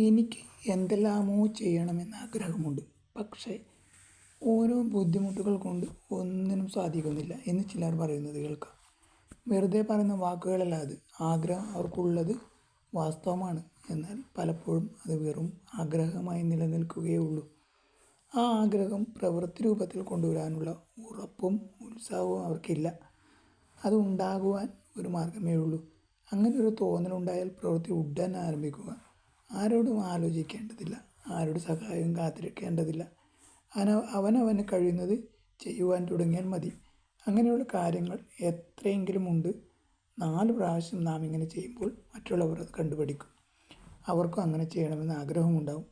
എനിക്ക് എന്തെല്ലാമോ ചെയ്യണമെന്ന് ആഗ്രഹമുണ്ട്. പക്ഷേ ഓരോ ബുദ്ധിമുട്ടുകൾ കൊണ്ട് ഒന്നിനും സാധിക്കുന്നില്ല എന്ന് ചിലർ പറയുന്നത് കേൾക്കാം. വെറുതെ പറയുന്ന വാക്കുകളല്ല അത്. ആഗ്രഹം അവർക്കുള്ളത് വാസ്തവമാണ്. എന്നാൽ പലപ്പോഴും അത് വെറും ആഗ്രഹമായി നിലനിൽക്കുകയേ ഉള്ളൂ. ആ ആഗ്രഹം പ്രവൃത്തി രൂപത്തിൽ കൊണ്ടുവരാനുള്ള ഉറപ്പും ഉത്സാഹവും അവർക്കില്ല. അത് ഉണ്ടാകുവാൻ ഒരു മാർഗമേ ഉള്ളൂ. അങ്ങനെ ഒരു തോന്നലുണ്ടായാൽ പ്രവൃത്തി ഉടൻ ആരംഭിക്കുക. ആരോടും ആലോചിക്കേണ്ടതില്ല. ആരുടെ സഹായവും കാത്തിരിക്കേണ്ടതില്ല. അവന അവനവന് കഴിയുന്നത് ചെയ്യുവാൻ തുടങ്ങിയാൽ മതി. അങ്ങനെയുള്ള കാര്യങ്ങൾ എത്രയെങ്കിലും ഉണ്ട്. നാല് പ്രാവശ്യം നാം ഇങ്ങനെ ചെയ്യുമ്പോൾ മറ്റുള്ളവർ അത് കണ്ടുപിടിക്കും. അവർക്കും അങ്ങനെ ചെയ്യണമെന്ന് ആഗ്രഹമുണ്ടാവും.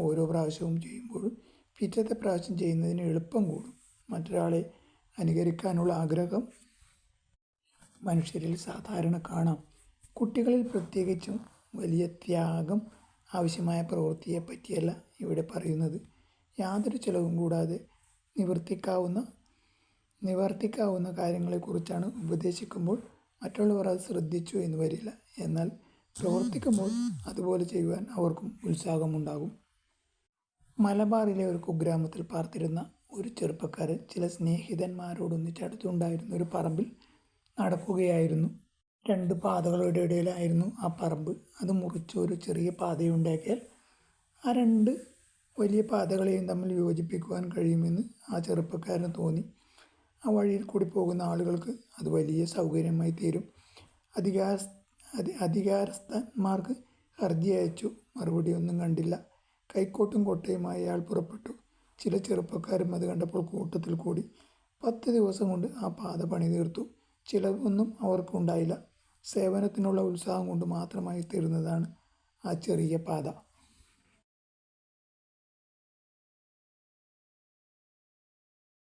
ഓരോ പ്രാവശ്യവും ചെയ്യുമ്പോഴും പിറ്റത്തെ പ്രാവശ്യം ചെയ്യുന്നതിന് എളുപ്പം കൂടും. മറ്റൊരാളെ അനുകരിക്കാനുള്ള ആഗ്രഹം മനുഷ്യരിൽ സാധാരണ കാണാം. കുട്ടികളിൽ പ്രത്യേകിച്ചും വലിയ ത്യാഗം ആവശ്യമായ പ്രവൃത്തിയെ പറ്റിയല്ല ഇവിടെ പറയുന്നത്. യാതൊരു ചിലവും കൂടാതെ നിവർത്തിക്കാവുന്ന നിവർത്തിക്കാവുന്ന കാര്യങ്ങളെക്കുറിച്ചാണ് ഉപദേശിക്കുമ്പോൾ മറ്റുള്ളവർ അത് ശ്രദ്ധിച്ചു എന്ന് വരില്ല. എന്നാൽ പ്രവർത്തിക്കുമ്പോൾ അതുപോലെ ചെയ്യുവാൻ അവർക്കും ഉത്സാഹമുണ്ടാകും. മലബാറിലെ ഒരു കുഗ്രാമത്തിൽ പാർത്തിരുന്ന ഒരു ചെറുപ്പക്കാരൻ ചില സ്നേഹിതന്മാരോടൊന്നിച്ചടുത്തുണ്ടായിരുന്ന ഒരു പറമ്പിൽ നടക്കുകയായിരുന്നു. രണ്ട് പാതകളുടെ ഇടയിലായിരുന്നു ആ പറമ്പ്. അത് മുറിച്ച് ഒരു ചെറിയ പാതയുണ്ടാക്കിയാൽ ആ രണ്ട് വലിയ പാതകളെയും തമ്മിൽ യോജിപ്പിക്കുവാൻ കഴിയുമെന്ന് ആ ചെറുപ്പക്കാരന് തോന്നി. ആ വഴിയിൽ കൂടി പോകുന്ന ആളുകൾക്ക് അത് വലിയ സൗകര്യമായി തീരും. അധികാര അധി അധികാരസ്ഥന്മാർക്ക് ഹർജി അയച്ചു. മറുപടിയൊന്നും കണ്ടില്ല. കൈക്കോട്ടും കൊട്ടയുമായി അയാൾ പുറപ്പെട്ടു. ചില ചെറുപ്പക്കാരും അത് കണ്ടപ്പോൾ കൂട്ടത്തിൽ കൂടി പത്ത് ദിവസം കൊണ്ട് ആ പാത പണി തീർത്തു ചിലവൊന്നും അവർക്കുണ്ടായില്ല. സേവനത്തിനുള്ള ഉത്സാഹം കൊണ്ട് മാത്രമായി തീരുന്നതാണ് ആ ചെറിയ പാത.